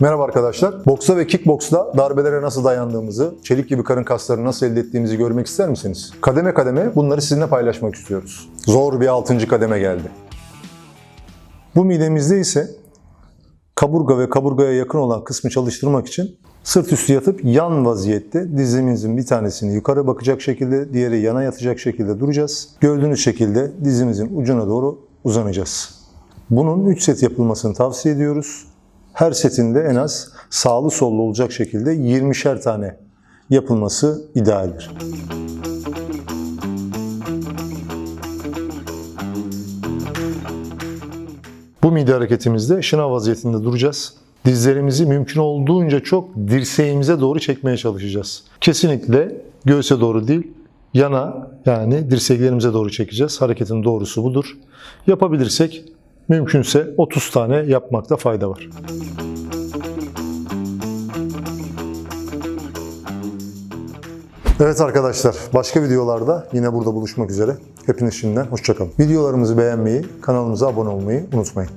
Merhaba arkadaşlar. Boksta ve kickboksta darbelere nasıl dayandığımızı, çelik gibi karın kaslarını nasıl elde ettiğimizi görmek ister misiniz? Kademe kademe bunları sizinle paylaşmak istiyoruz. Zor bir altıncı kademe geldi. Bu midemizde ise kaburga ve kaburgaya yakın olan kısmı çalıştırmak için sırt üstü yatıp yan vaziyette dizimizin bir tanesini yukarı bakacak şekilde, diğeri yana yatacak şekilde duracağız. Gördüğünüz şekilde dizimizin ucuna doğru uzanacağız. Bunun 3 set yapılmasını tavsiye ediyoruz. Her setinde en az sağlı sollu olacak şekilde 20'şer tane yapılması idealdir. Bu mide hareketimizde şınav vaziyetinde duracağız. Dizlerimizi mümkün olduğunca çok dirseğimize doğru çekmeye çalışacağız. Kesinlikle göğse doğru değil, yana yani dirseklerimize doğru çekeceğiz. Hareketin doğrusu budur. Yapabilirsek mümkünse 30 tane yapmakta fayda var. Evet arkadaşlar, başka videolarda yine burada buluşmak üzere. Hepiniz şimdiden hoşçakalın. Videolarımızı beğenmeyi, kanalımıza abone olmayı unutmayın.